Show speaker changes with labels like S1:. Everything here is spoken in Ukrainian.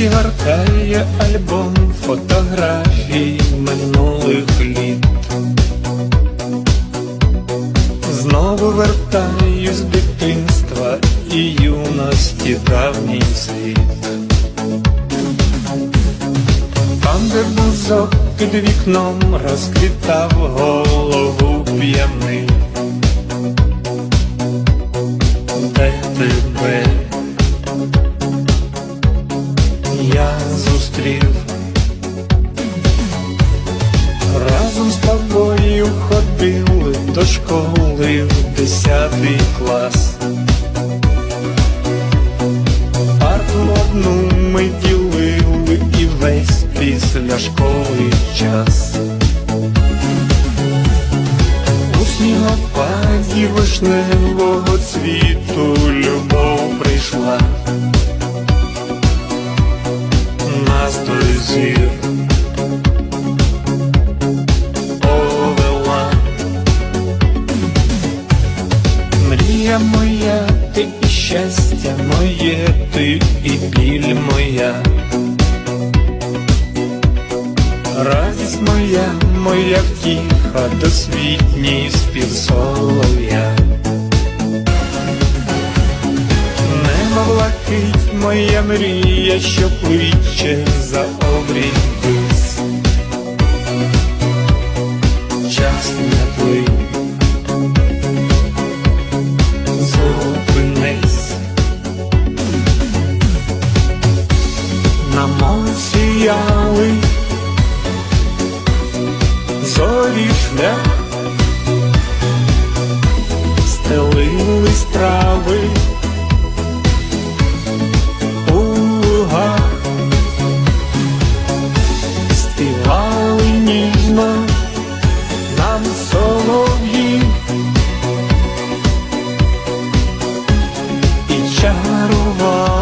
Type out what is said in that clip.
S1: і гортає альбом фотографій минулих літ. Знову вертаюсь з дитинства і юності давній світ. Там, де бузок під вікном розквітав голову п'яний. Зустрів Разом з тобою ходили до школи в десятий клас. Парту одну ми ділили і весь після школи час. У снігопаді вишневого цвіту любов прийшла. Радість моя, моя втіха, досвітній спів солов'я. Небо блакить, моя мрія, що кличе за обрій вись. Час не плинь, зупинись. На сіяли шлях, стелились трави у лугах, співали ніжно нам солов'ї. І чарували